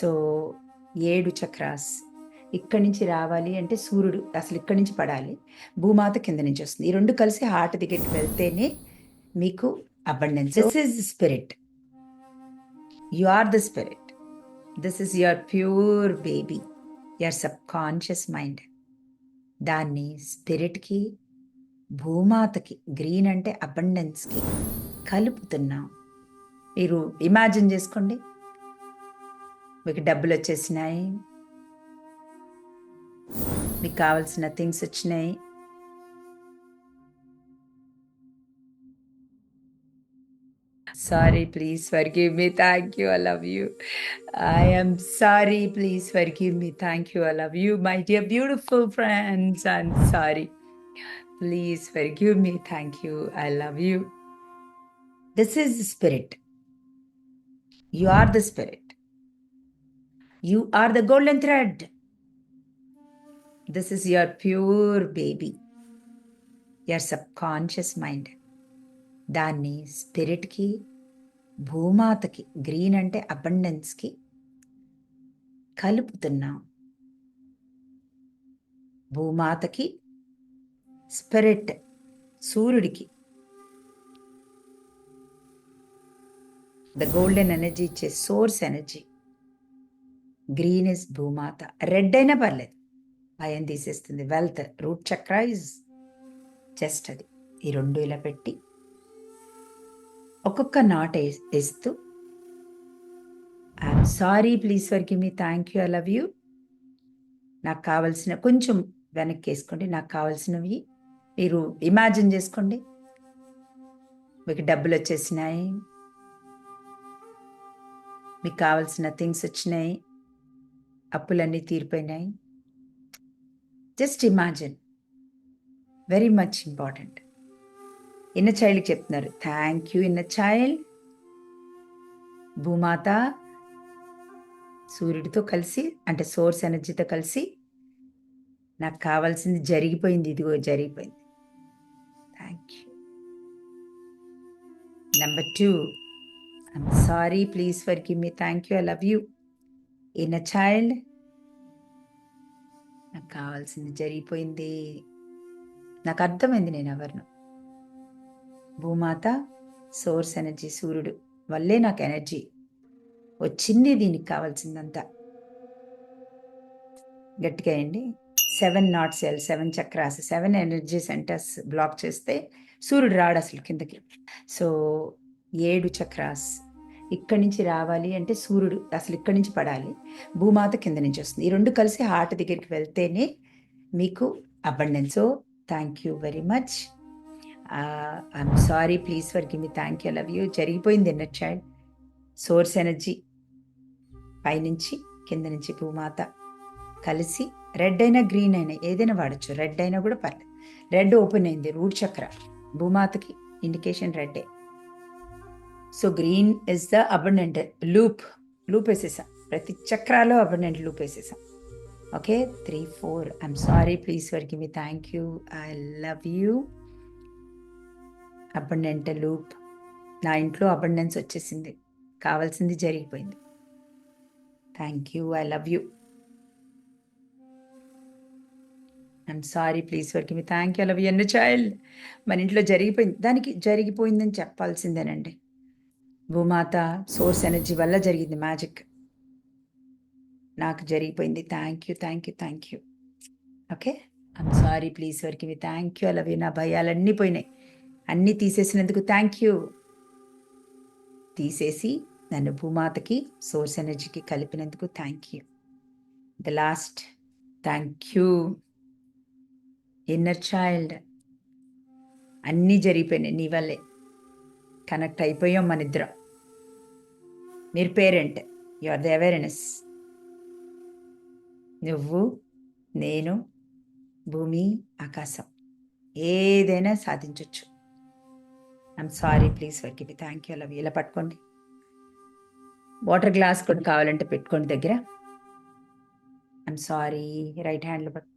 So ఏడు chakras. ఇక్కడి నుంచి రావాలి అంటే సూర్యుడు అసలు ఇక్కడి నుంచి పడాలి. భూమాత కింద నుంచి వస్తుంది. ఈ రెండు కలిసి హార్ట్ దగ్గరికి వెళ్తేనే మీకు abundance. This is spirit. You are the spirit. This is your pure baby. Your subconscious mind. దాన్ని స్పిరిట్కి భూమాతకి గ్రీన్ అంటే అబండెన్స్కి కలుపుతున్నాం. మీరు ఇమాజిన్ చేసుకోండి. మీకు డబ్బులు వచ్చేసినాయి. మీకు కావాల్సిన థింగ్స్ వచ్చినాయి. Sorry please forgive me thank you I love you I am sorry please forgive me thank you I love you my dear beautiful friends I'm sorry please forgive me thank you I love you this is the spirit you are the spirit You are the golden thread. This is your pure baby, your subconscious mind దాన్ని స్పిరిట్కి భూమాతకి green అంటే అబండెన్స్కి కలుపుతున్నాం. భూమాతకి spirit సూర్యుడికి. The golden energy ఇచ్చే source energy green is భూమాత. రెడ్ అయినా పర్లేదు. భయం తీసేస్తుంది. Wealth root chakra is just అది. ఈ రెండు ఇలా పెట్టి ఒక్కొక్క నాట్ వేస్తూ I'm sorry please forgive me thank you I love you నాకు కావలసిన కొంచెం వెనక్కి వేసుకోండి. నాకు కావాల్సినవి మీరు ఇమాజిన్ చేసుకోండి. మీకు డబ్బులు వచ్చేసినాయి. మీకు కావాల్సిన థింగ్స్ వచ్చినాయి. అప్పులన్నీ తీరిపోయినాయి. Just imagine very much important inner చైల్డ్కి చెప్తున్నారు. థ్యాంక్ యూ ఇన్న చైల్డ్ భూమాత సూర్యుడితో కలిసి అంటే సోర్స్ ఎనర్జీతో కలిసి నాకు కావాల్సింది జరిగిపోయింది ఇదిగో జరిగిపోయింది. Thank you number two I'm sorry please forgive me thank you I love you inner child నాకు కావాల్సింది జరిగిపోయింది. నాకు అర్థమైంది నేను ఎవరిను. భూమాత సోర్స్ ఎనర్జీ సూర్యుడు వల్లే నాకు ఎనర్జీ. వచ్చింది దీనికి కావాల్సిందంతా. గట్టిగా అండి seven knot cell seven chakras seven energy centres block చేస్తే సూర్యుడు రాడు అసలు కిందకి. సో ఏడు చక్రాస్ ఇక్కడి నుంచి రావాలి అంటే సూర్యుడు అసలు ఇక్కడి నుంచి పడాలి. భూమాత కింద నుంచి వస్తుంది. ఈ రెండు కలిసి హార్ట్ దగ్గరికి వెళ్తేనే మీకు abundance so thank you very much I'm sorry please forgive me thank you love you జరిగిపోయింది ఎన్న చైల్డ్ సోర్స్ ఎనర్జీ పైనుంచి కింద నుంచి భూమాత కలిసి రెడ్ అయినా గ్రీన్ అయినా ఏదైనా వాడచ్చు. రెడ్ అయినా కూడా పర్లేదు. రెడ్ ఓపెన్ అయింది. రూట్ చక్ర భూమాతకి indication రెడ్డే so green is the abundant loop loop వేసేసాం. ప్రతి చక్రాలో అబండెంట్ లూప్ వేసేసాం. Okay three four I'm sorry please for me thank you I love you abundant loop నా ఇంట్లో అబండెన్స్ వచ్చేసింది. కావాల్సింది జరిగిపోయింది. Thank you I love you I'm sorry please for me thank you love you inner child మన ఇంట్లో జరిగిపోయింది. దానికి జరిగిపోయిందని చెప్పాల్సిందేనండి. భూమాత సోర్స్ ఎనర్జీ వల్ల జరిగింది మ్యాజిక్. నాకు జరిగిపోయింది. Thank you thank you thank you okay I'm sorry please వరకు మీ థ్యాంక్ యూ అలవి నా భయాలన్నీ పోయినాయి. అన్నీ తీసేసినందుకు థ్యాంక్ యూ తీసేసి నన్ను భూమాతకి సోర్స్ ఎనర్జీకి కలిపినందుకు thank you the last thank you inner child అన్నీ జరిగిపోయినాయి నీ వల్లే. కనెక్ట్ అయిపోయాం మన ఇద్దరం. మీరు parent you are the awareness నువ్వు నేను భూమి ఆకాశం ఏదైనా సాధించవచ్చు I'm sorry please వర్కి thank you love ఇలా పట్టుకోండి. వాటర్ గ్లాస్ కూడా కావాలంటే పెట్టుకోండి దగ్గర. ఐఎమ్ సారీ రైట్ హ్యాండ్లో పట్టు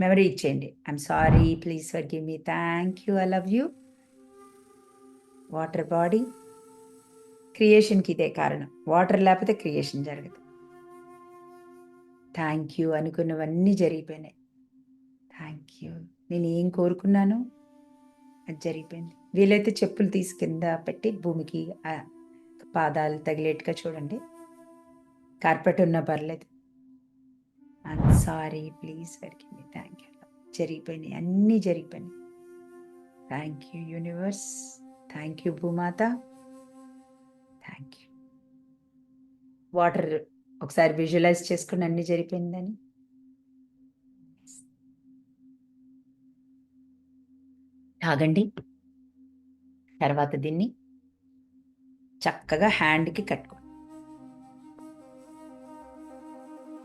మెమరీ ఇచ్చేయండి. I'm sorry please వర్కి me thank you I love you water body క్రియేషన్కి ఇదే కారణం. వాటర్ లేకపోతే క్రియేషన్ జరగదు. థ్యాంక్ యూ అనుకున్నవన్నీ జరిగిపోయినాయి. Thank you. నేను ఏం కోరుకున్నానో అది జరిగిపోయింది. వీలైతే చెప్పులు తీసి కింద పెట్టి భూమికి పాదాలు తగిలేట్టుగా చూడండి. కార్పెట్ ఉన్నా పర్లేదు. I'm sorry please forgive thank you జరిగిపోయినాయి. అన్నీ జరిగిపోయినాయి. Thank you universe thank you భూమాత. థ్యాంక్ యూ వాటర్ ఒకసారి విజువలైజ్ చేసుకుని అన్ని జరిపోయిందని తాగండి. తర్వాత దీన్ని చక్కగా హ్యాండ్కి కట్టుకోండి.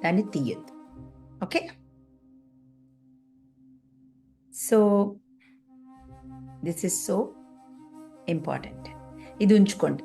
దాన్ని తీయద్దు. Okay so this is so important ఇది ఉంచుకోండి.